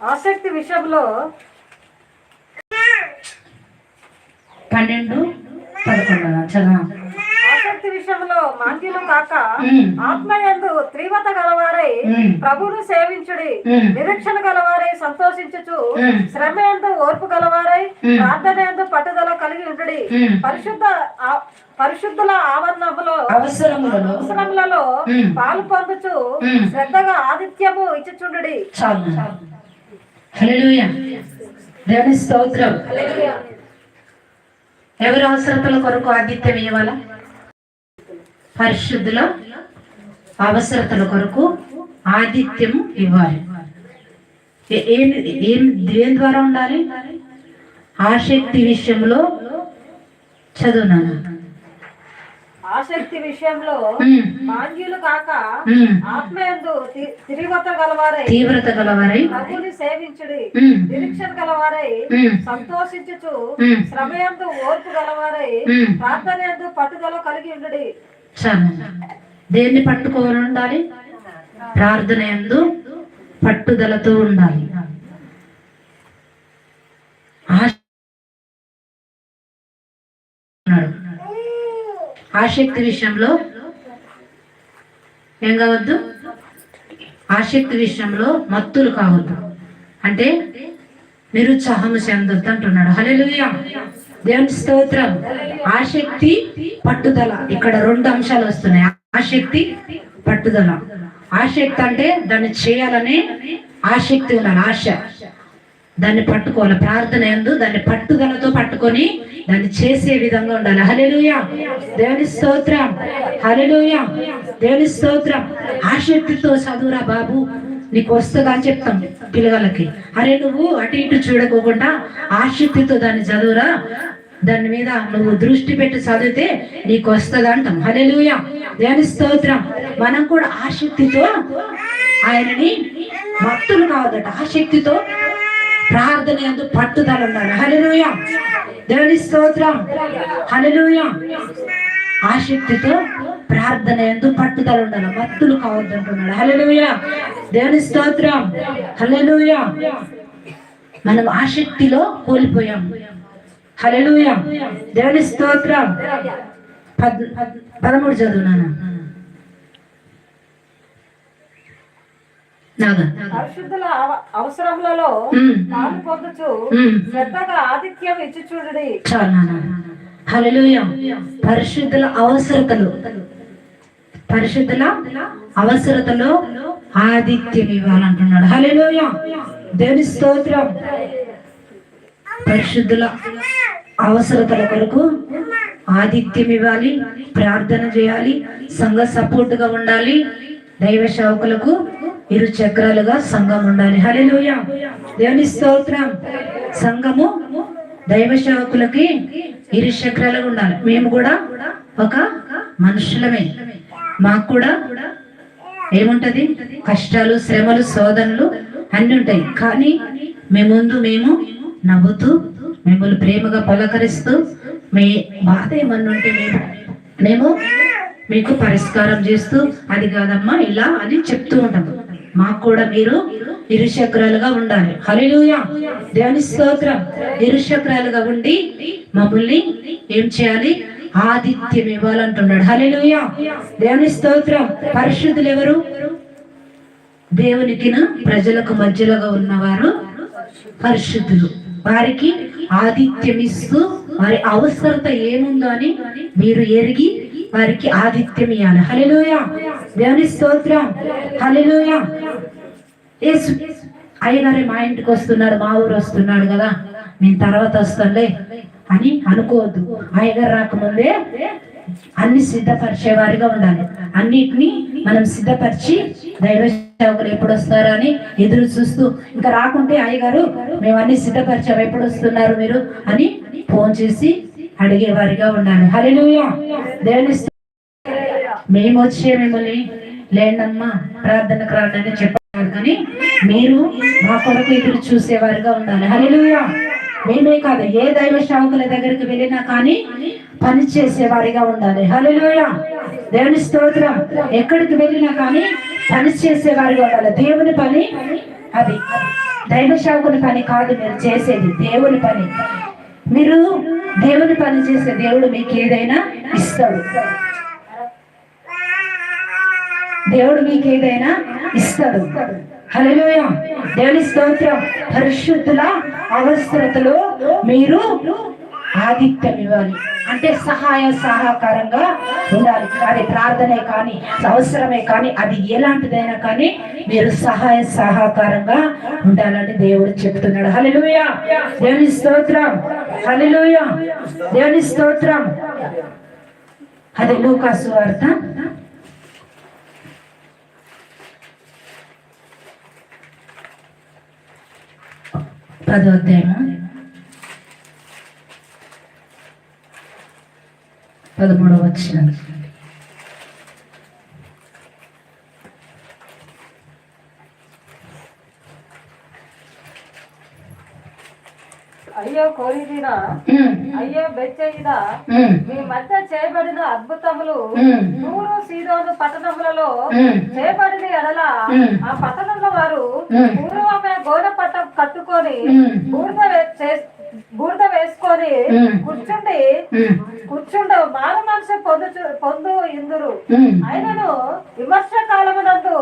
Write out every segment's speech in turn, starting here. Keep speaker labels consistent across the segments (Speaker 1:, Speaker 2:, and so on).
Speaker 1: ఆసక్తి విషయంలో
Speaker 2: పన్నెండు పదకొండు చదవ
Speaker 1: ఆసక్తి విషయంలో మాంద్యులు కాక. ఆత్మయందు తీవ్రత గలవారై. ప్రభువును సేవించుడి. నిరీక్షణ గలవారై సంతోషించుచు. శ్రమ ఎందు ఓర్పు గలవారై. ప్రార్థన ఎందు పట్టుదల కలిగి ఉండుడి. పరిశుద్ధ పరిశుద్ధుల ఆవరణములో
Speaker 2: అవసరములలో.
Speaker 1: పాలు పొందుచు. శ్రద్ధగా ఆదిత్యము ఇచ్చుచుండుడి
Speaker 2: చాలు హల్లెలూయా. దేవుని స్తోత్రం. ఎవరి అవసరతల కొరకు ఆదిత్యం ఇవ్వాల? పరిశుద్ధుల అవసరతల కొరకు ఆదిత్యం ఇవ్వాలి. ఏం ఏం దేని ద్వారా ఉండాలి? ఆసక్తి విషయంలో చదువునా
Speaker 1: ఆసక్తి విషయంలో మాంద్యులు కాక. ఆత్మయందు తి- తిరిగత గలవారై
Speaker 2: తీవ్రత గలవారై
Speaker 1: ప్రభుని సేవించుడి. నిరీక్షణ గలవారై సంతోషించుచు. శ్రమయందు ఓర్పు గలవారై. ప్రార్థన ఎందు పట్టుదల కలిగి ఉండుడి.
Speaker 2: దేన్ని పట్టుకోవాలి ఉండాలి ప్రార్థన ఎందు పట్టుదలతో ఉండాలి ఆశ- అన్నాడు. ఆసక్తి విషయంలో ఏం కావద్దు? ఆసక్తి విషయంలో మత్తులు కావద్దు. అంటే నిరుత్సాహము చెందొద్దు అంటున్నాడు. హలెలుయా దేవుని స్తోత్రం. ఆసక్తి పట్టుదల. ఇక్కడ రెండు అంశాలు వస్తున్నాయి. ఆసక్తి పట్టుదల. ఆసక్తి అంటే దాన్ని చేయాలనే ఆసక్తి ఉండాలి. ఆశ. దాన్ని పట్టుకోవాలి. ప్రార్థన ఎందు దాన్ని పట్టుదలతో పట్టుకొని దాన్ని చేసే విధంగా ఉండాలి. హలెలుయ దేవుని స్తోత్రం. హలెలుయ దేవుని స్తోత్రం. ఆసక్తితో చదువురా బాబు. నీకు వస్తుందా అని చెప్తాం పిల్లగాళ్ళకి అరే నువ్వు అటు ఇటు చూడకోకుండా ఆసక్తితో దాన్ని చదువురా. దాని మీద నువ్వు దృష్టి పెట్టి చదివితే నీకు వస్తుంది అంటాం. హలెలుయ దేవుని స్తోత్రం. మనం కూడా ఆసక్తితో ఆయనని భక్తులు కావద్దట. ఆసక్తితో ప్రార్థన ఎందు పట్టుదల ఉండాలి హలలుయ దేవుని స్తోత్రం. హలలుయ ఆసక్తితో ప్రార్థన ఎందు పట్టుదల ఉండాలి. భక్తులు కావద్దు అంటున్నాడు. హలలుయ దేవుని స్తోత్రం. హలలుయ మనం ఆసక్తిలో కోల్పోయాం. హలలుయ దేవుని స్తోత్రం. పద్ పదమూడు చదువునాను?
Speaker 1: పరిశుద్ధుల అవ- అవసరములలో. పాలు పొందుచు. శ్రద్ధగా ఆదిత్యం ఇచ్చి చూడుడి
Speaker 2: పరిశుద్ధుల అవసరతలు. పరిశుద్ధుల అవసరతలో ఆదిత్యం ఇవ్వాలంటున్నాడు. హల్లెలూయా. దేవుని స్తోత్రం. పరిశుద్ధుల అవసరతల కొరకు ఆదిత్యం ఇవ్వాలి ప్రార్థన చేయాలి సంఘ సపోర్ట్గా ఉండాలి దైవ సేవకులకు ఇరు చక్రాలుగా సంఘం ఉండాలి. హల్లెలూయా. దేవుని స్తోత్రం. సంఘము దైవ సేవకులకి ఇరు చక్రాలుగా ఉండాలి. మేము కూడా ఒక మనుషులమే. మాకు కూడా ఏముంటది? కష్టాలు శ్రమలు శోధనలు అన్ని ఉంటాయి. కానీ మేము ముందు మేము నవ్వుతూ మిమ్మల్ని ప్రేమగా పలకరిస్తూ మీ బాధ ఏమన్నా ఉంటే మేము మేము మీకు పరిష్కారం చేస్తూ అది కాదమ్మా ఇలా అని చెప్తూ ఉంటాము. మాకు కూడా మీరు ఇరుచక్రాలుగా ఉండాలి. హల్లెలూయా. దేవుని స్తోత్రం. ఇరుచక్రాలుగా ఉండి మమ్మల్ని ఏం చేయాలి? ఆదిత్యం ఇవ్వాలంటున్నాడు. హల్లెలూయా. దేవుని స్తోత్రం. పరిశుద్ధులు ఎవరు? దేవునికిన ప్రజలకు మధ్యలోగా ఉన్నవారు పరిశుద్ధులు. వారికి ఆతిథ్యం ఇస్తూ వారి అవసరత ఏముందో అని మీరు ఎరిగి వారికి ఆతిథ్యం ఇవ్వాలి హలిలోయ దేవుని స్తోత్రం. హలిలోయ యేసు అయ్యగారే మా ఇంటికి వస్తున్నాడు మా ఊరు వస్తున్నాడు కదా. నేను తర్వాత వస్తానులే అని అనుకోవద్దు. అయ్యగారు రాకముందే అన్ని సిద్ధపరిచేవారిగా ఉండాలి. అన్నిటిని మనం సిద్ధపరిచి దైవ సేవకులు ఎప్పుడు వస్తారని అని ఎదురు చూస్తూ ఇంకా రాకుంటే అయ్యగారు మేము అన్ని సిద్ధపరిచాము ఎప్పుడు వస్తున్నారు మీరు? అని ఫోన్ చేసి అడిగేవారిగా ఉండాలి. హల్లెలూయా! దేవుని మేము వచ్చే మిమ్మల్ని లేండమ్మా ప్రార్థనకు రండి చెప్ప కానీ మీరు మా కొరకు ఎదురు చూసేవారుగా ఉండాలి. హరిలుయా మేమే కాదు ఏ దైవ సేవకుల దగ్గరికి వెళ్ళినా కానీ పని చేసేవారిగా ఉండాలి. హల్లెలూయా. దేవుని స్తోత్రం. ఎక్కడికి వెళ్ళినా కానీ పని చేసేవారిగా ఉండాలి. దేవుని పని అది. దైవ శాఖల పని కాదు మీరు చేసేది దేవుని పని. మీరు దేవుని పని చేసే దేవుడు మీకు ఏదైనా ఇస్తాడు. దేవుడు మీకు ఏదైనా ఇస్తాడు. హలోయ దేవుని స్తోత్రం. పరిశుద్ధుల అవసరతలో మీరు ఆదిత్యం ఇవ్వాలి. అంటే సహాయ సహకారంగా ఉండాలి. అది ప్రార్థనే కానీ అవసరమే కానీ అది ఎలాంటిదైనా కానీ మీరు సహాయ సహకారంగా ఉండాలని దేవుడు చెప్తున్నాడు. హల్లెలూయా. దేవుని స్తోత్రం. హల్లెలూయా. దేవుని స్తోత్రం. అది లూకాసు వార్త పదో అధ్యాయము? పదమూడవ వచ్చిన
Speaker 1: అయ్యో కోరిదినా అయ్యో బెచ్చయినా మీ మధ్య చేయబడిన అద్భుతములు నూరు సీదోను పట్టణములలో చేయబడిన ఎడల ఆ పట్టణంలో వారు పూర్వమే గోడ పట్ట కట్టుకొని బూడిద బూడిద వేసుకొని కూర్చుండి కూర్చుండ మారు మనసు పొందు పొందు ఇందురు. అయినను విమర్శ కాలమునందు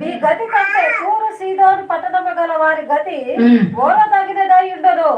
Speaker 1: మీ గతి కంటే పూర్వ సీదోను పట్టణము గల వారి గతి ఓర తగినదై ఉండదు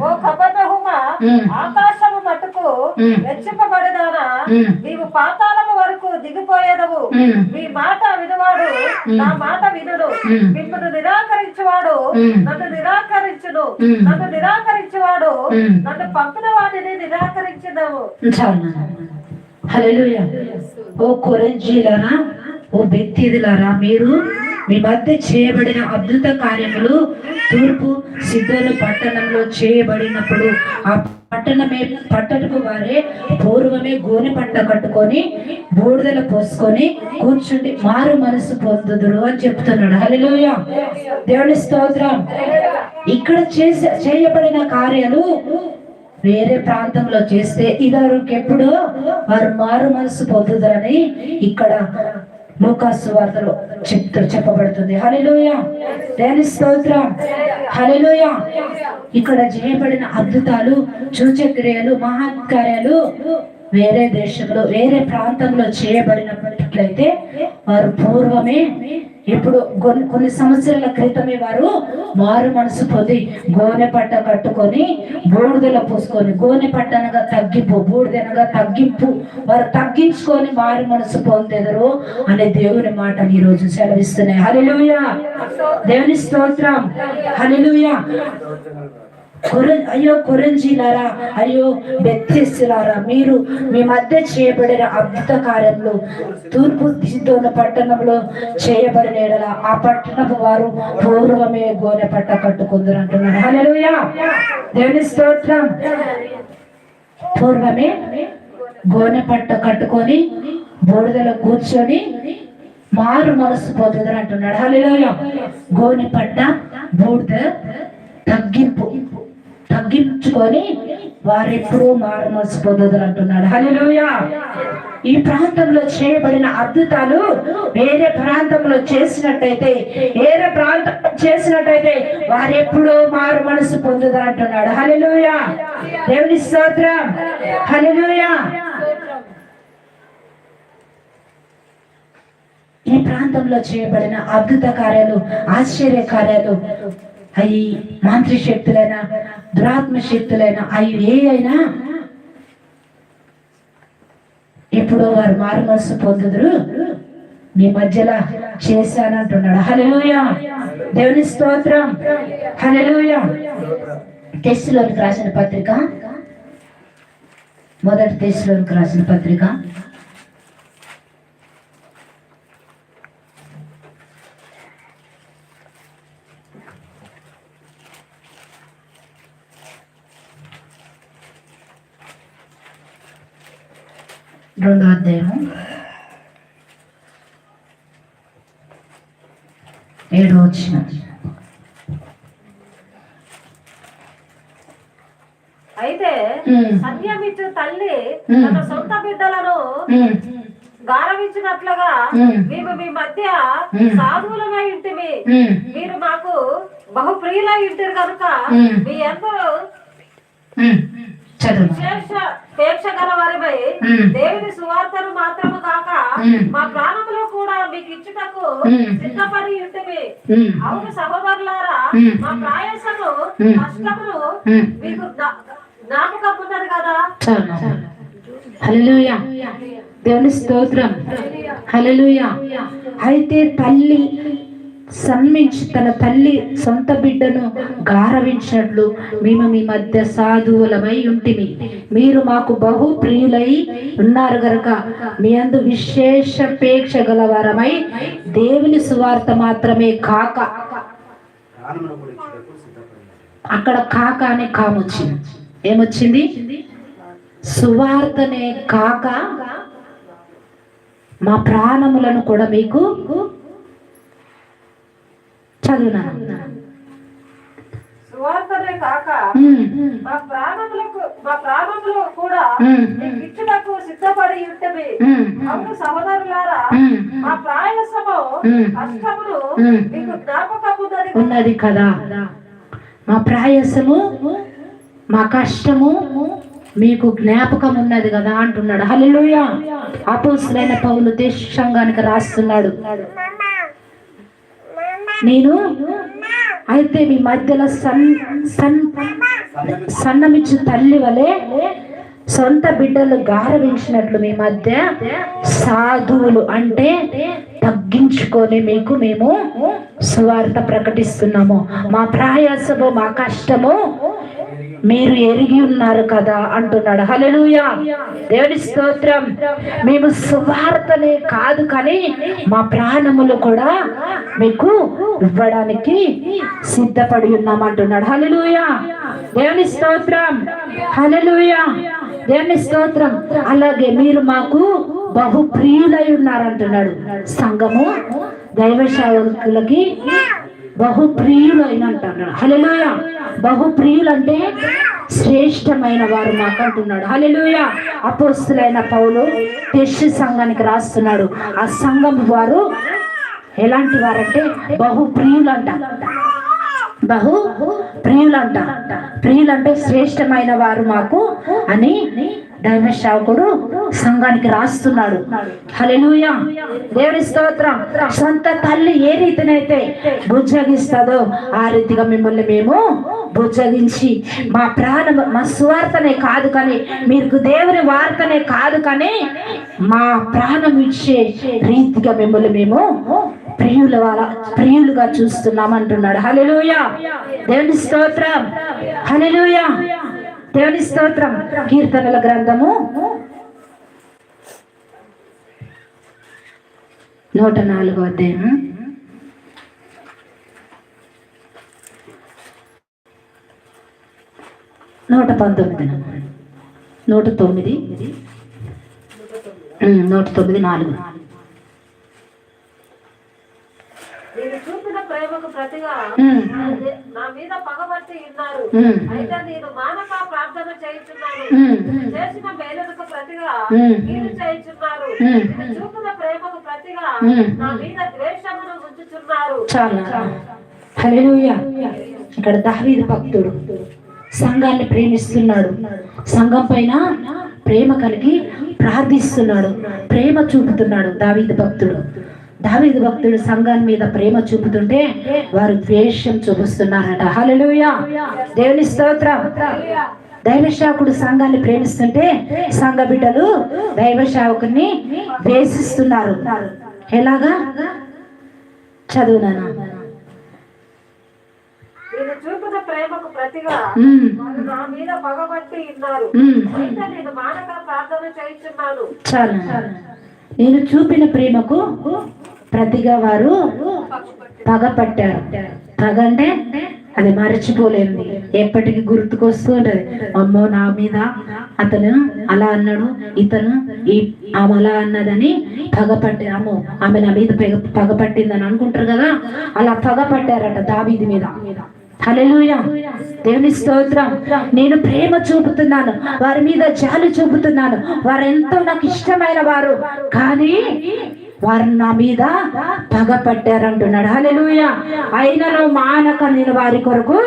Speaker 1: ఓ కపర్ణహుమ ఆకాశము మట్టుకు వెచ్చింపబడినానా నీవు పాతాళము వరకు దిగిపోయేదవు. మీ మాట వినవాడు నా మాట వినుడు. మిమ్మల్ని నిరాకరించువాడు నన్ను నిరాకరించును. నన్ను నిరాకరించువాడు. నన్ను పంపిన
Speaker 2: ఓ కొరంజీలారా ఓ బెత్తిదిలారా మీరు మీ మధ్య చేయబడిన అద్భుత కార్యములు తూర్పు సిద్ధుల పట్టణంలో చేయబడినప్పుడు ఆ పట్టణమే పట్టణకు వారే పూర్వమే గోనె పంట కట్టుకొని బూడిదలు పోసుకొని కూర్చుండి మారు మనసు పొందుదురు అని చెప్తున్నాడు. హల్లెలూయా. దేవుని స్తోత్రం. ఇక్కడ చేసే చేయబడిన కార్యాలు వేరే ప్రాంతంలో చేస్తే ఇదారుకి ఎప్పుడు వారు మారు మనసు పొందుదరని ఇక్కడ లూకాసు వార్తలో చెప్తూ చెప్పబడుతుంది. హలిలోయ దేని స్తోత్రం? హలిలోయ ఇక్కడ చేయబడిన అద్భుతాలు చూచక్రియలు మహత్కార్యాలు వేరే దేశంలో వేరే ప్రాంతంలో చేయబడినట్లయితే వారు పూర్వమే ఇప్పుడు కొన్ని కొన్ని సంవత్సరాల క్రితమే వారు మారు మనసు పొంది గోనె పట్ట కట్టుకొని బూడిదలో పూసుకొని గోనె పట్టనగా తగ్గింపు బూడిదనగా తగ్గింపు వారు తగ్గించుకొని మారు మనసు పొందెదరు అనే దేవుని మాటలు ఈ రోజు సెలవిస్తున్నాయి. హలిలుయా దేవుని స్తోత్రం. హలిలుయా కొర అయ్యో కొరంజీలారా అయ్యో బెత్తిస్తులారా మీరు మీ మధ్య చేయబడిన అద్భుత కార్యములు తూర్పు సిద్ధోన పట్టణంలో చేయబడిన ఆ పట్టణపు వారు పూర్వమే గోనె పట్ట కట్టుకుందరు అంటున్నారు హలోయా దేవుని స్తోత్రం. పూర్వమే గోనె పట్ట కట్టుకొని బూడిదలో కూర్చొని మారు మనసు పోతుందని అంటున్నాడు. హలోయా గోనె పట్ట బూడిద తగ్గింపు. తగ్గించుకొని వారెప్పుడూ మారు మనసు పొందుదని అంటున్నాడు. హల్లెలూయా. ఈ ప్రాంతంలో చేయబడిన అద్భుతాలు వేరే ప్రాంతంలో చేసినట్టయితే వేరే ప్రాంతం చేసినట్టయితే వారెప్పుడూ మారు మనసు పొందుదని అంటున్నాడు. హల్లెలూయా. దేవుని స్తోత్రం. హల్లెలూయా. ఈ ప్రాంతంలో చేయబడిన అద్భుత కార్యాలు ఆశ్చర్య కార్యాలు అవి మాంత్రి శక్తులైనా దురాత్మ శక్తులైనా అవి ఏ అయినా ఇప్పుడు వారు మారు మనసు పొందుదురు. మీ మధ్యలో చేశానంటున్నాడు. హల్లెలూయా. దేవుని స్తోత్రం. హల్లెలూయా. టెస్ట్లోకి రాసిన పత్రిక. మొదటి టెస్ట్లోనికి రాసిన పత్రిక. రెండో అధ్యాయము ఏడో వచ్చిన
Speaker 1: అయితే సత్యమిచ్చు తల్లి. తన సొంత బిడ్డలను గారవించినట్లుగా. మేము మీ మధ్య. సాధువులమై ఇంటిమి మీరు మాకు బహు ప్రియులై ఉంటారు కనుక. మీ అందరూ
Speaker 2: చదువు
Speaker 1: విశేష పేక్ష గల వారిపై
Speaker 2: ఉమ్.
Speaker 1: దేవుని సువార్తను మాత్రము కాక. మా ప్రాణములో కూడా మీకు ఇచ్చుటకు. సిద్ధపడి ఉంటుంది అవును సహోదరులారా. మా ప్రయాసము
Speaker 2: ఉమ్.
Speaker 1: మీకు జ్ఞా- జ్ఞాపకం ఉన్నది కదా
Speaker 2: హల్లెలూయా దేవుని స్తోత్రం హల్లెలూయా అయితే తల్లి సన్మించి తన తల్లి సొంత బిడ్డను గారవించినట్లు మేము మీ మధ్య సాధువులమై ఉంటిమి. మీరు మాకు బహు ప్రియులై ఉన్నారు గనక మీ అందు విశేషపేక్ష గలవారమై దేవుని సువార్త మాత్రమే కాక అక్కడ కాక అనే కామొచ్చింది ఏమొచ్చింది? సువార్తనే కాక మా ప్రాణములను కూడా మీకు
Speaker 1: సువార్తనే కాక మా ప్రాణములకు మా ప్రాణములు కూడా ఇచ్చుటకు సిద్ధపడి అవును సహోదరులారా మా ప్రయాసము. కష్టములు. మీకు జ్ఞాపకం ఉన్నది
Speaker 2: కదా. మా ప్రయాసము మా కష్టము మీకు జ్ఞాపకం ఉన్నది కదా అంటున్నాడు. హల్లెలూయా. అపోస్తులైన పౌలు దేశ సంఘానికి రాస్తున్నాడు. నేను అయితే మీ మధ్యలో సన్ సన్ సన్నమిచ్చు తల్లి వలె సొంత బిడ్డలు గారవించినట్లు మీ మధ్య సాధువులు అంటే తగ్గించుకొని మీకు మేము సువార్త ప్రకటిస్తున్నాము. మా ప్రయాసము మా కష్టము మీరు ఎరిగి ఉన్నారు కదా అంటున్నాడు. హలలుయా దేవుని స్తోత్రం. మేము సువార్తనే కాదు కానీ మా ప్రాణములు కూడా మీకు ఇవ్వడానికి సిద్ధపడి ఉన్నాం అంటున్నాడు. హలలుయా దేవుని స్తోత్రం. హలలుయా దేవుని స్తోత్రం. అలాగే మీరు మాకు బహు ప్రియులై ఉన్నారంటున్నాడు సంఘము దైవ సేవకులకి బహుప్రియులు అయిన అంటున్నాడు హలెలుయ బహుప్రియులు అంటే శ్రేష్టమైన వారు మాకు అంటున్నాడు హలెలుయ అపోస్తులైన పౌలు టెస్ట్ సంఘానికి రాస్తున్నాడు. ఆ సంఘం వారు ఎలాంటి వారంటే బహు ప్రియులు అంట బహు ప్రియులంట ప్రియులంటే శ్రేష్టమైన వారు మాకు అని దైవ సేవకుడు సంఘానికి రాస్తున్నాడు. హల్లెలూయా. దేవుని స్తోత్రం. సొంత తల్లి ఏ రీతినైతే బుజ్జగిస్తుందో ఆ రీతిగా మిమ్మల్ని మేము బుజ్జగించి మా ప్రాణం మా సువార్తనే కాదు కానీ మీకు దేవుని వార్తనే కాదు కానీ మా ప్రాణం ఇచ్చే రీతిగా మిమ్మల్ని మేము ప్రియుల వాళ్ళ ప్రియులుగా చూస్తున్నాం అంటున్నాడు దేవుని స్తోత్రం. హల్లెలూయా. దేవుని స్తోత్రం కీర్తనల గ్రంథము. నూట నాలుగో అధ్యాయం. నూట పంతొమ్మిది. నూట తొమ్మిది. నూట తొమ్మిది నాలుగు
Speaker 1: నేను చూపిన ప్రేమకు ప్రతిగా నా మీద పగబట్టి ఉన్నారు అయితే నేను మానక ప్రార్థన చేయించున్నాను. చేసిన మేలులకు ప్రతిగా. మీరు చేయించున్నారు. చూపిన ప్రేమకు ప్రతిగా. నా మీద ద్వేషమును
Speaker 2: హల్లెలూయా. ఇక్కడ దావీదు భక్తుడు సంఘాన్ని ప్రేమిస్తున్నాడు. సంఘం పైన ప్రేమ కలిగి ప్రార్థిస్తున్నాడు. ప్రేమ చూపుతున్నాడు దావీదు భక్తుడు. దావీదు భక్తుడు సంఘాన్ని మీద ప్రేమ చూపుతుంటే వారు ద్వేషం చూపిస్తున్నారట. హల్లెలూయా. దేవుని స్తోత్రం. దైవ సేవకుడు సంఘాన్ని ప్రేమిస్తుంటే సంఘ బిడ్డలు దైవ సేవకుని ద్వేషిస్తున్నారు. ఎలాగా? చదువునానా
Speaker 1: నేను చూపిన ప్రేమకు ప్రతిగా
Speaker 2: ఉమ్,
Speaker 1: వారు నా మీద పగబట్టి ఉన్నారు.
Speaker 2: ఉమ్,
Speaker 1: అయితే నేను మానక ప్రార్థన చేయించున్నాను
Speaker 2: చాలు నేను చూపిన ప్రేమకు ప్రతిగా వారు పగపట్టారు. పగ అంటే అది మరచిపోలేదు ఎప్పటికీ గుర్తుకొస్తూ ఉంటది. అమ్మో నా మీద అతను అలా అన్నాడు ఇతను ఈ ఆమె అలా అన్నదని పగపట్టి అమ్మో ఆమె నా మీద పగ పగపట్టిందని అనుకుంటారు కదా? అలా పగపట్టారట దావీది మీద. హల్లెలూయా. దేవుని స్తోత్రం. నేను ప్రేమ చూపుతున్నాను. వారి మీద జాలి చూపుతున్నాను. వారు ఎంతో నాకు ఇష్టమైన వారు. కానీ వారు నా మీద పగపట్టారంటున్నాడు పట్టారంటున్నాడు అయినను మానక నేను వారి కొరకు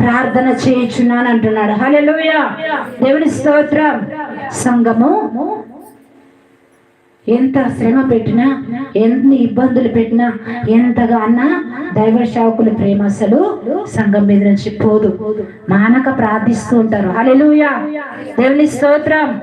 Speaker 2: ప్రార్థన చేయించున్నాను అంటున్నాడు హల్లెలూయ. దేవుని స్తోత్రం. సంఘము ఎంత శ్రమ పెట్టినా ఎన్ని ఇబ్బందులు పెట్టినా ఎంతగా అన్నా దైవ సేవకుల ప్రేమ అసలు సంఘం మీద నుంచి పోదు. మానక ప్రార్థిస్తూ ఉంటారు. హల్లెలూయా. దేవుని స్తోత్రం.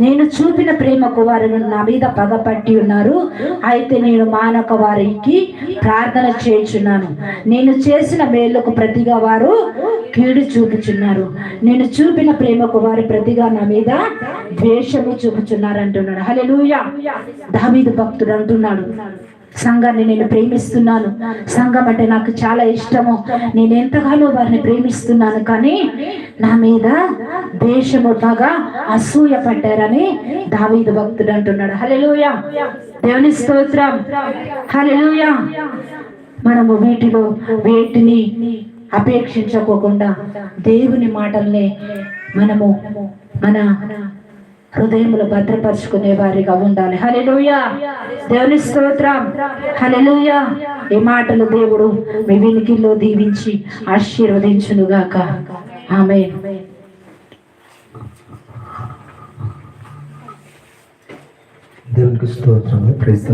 Speaker 2: నేను చూపిన ప్రేమకు వారు నా మీద పగపట్టి ఉన్నారు. అయితే నేను మానక వారికి ప్రార్థన చేయుచున్నాను. నేను చేసిన మేళ్ళకు ప్రతిగా వారు కీడు చూపుచున్నారు. నేను చూపిన ప్రేమకు వారి ప్రతిగా నా మీద ద్వేషము చూపుచున్నారు అంటున్నాడు హలెలుయా దావీదు భక్తుడు అంటున్నాడు సంఘాన్ని నేను ప్రేమిస్తున్నాను. సంఘం అంటే నాకు చాలా ఇష్టము. నేను ఎంతగానో వారిని ప్రేమిస్తున్నాను కానీ నా మీద దేశము బాగా అసూయ పడ్డారని దావీదు భక్తుడు అంటున్నాడు. హల్లెలూయా. దేవుని స్తోత్రం. హల్లెలూయా. మనము వీటిలో వేటిని అపేక్షించకోకుండా దేవుని మాటల్ని మనము మన హృదయములు భద్రపరుచుకునే వారిగా ఉండాలి. హల్లెలూయా. దేవుని స్తోత్రం. హల్లెలూయా. ఈ మాటలు దేవుడు మీ వినికిల్లో దీవించి ఆశీర్వదించునుగాక. ఆమె
Speaker 3: దేవునికి స్తోత్రం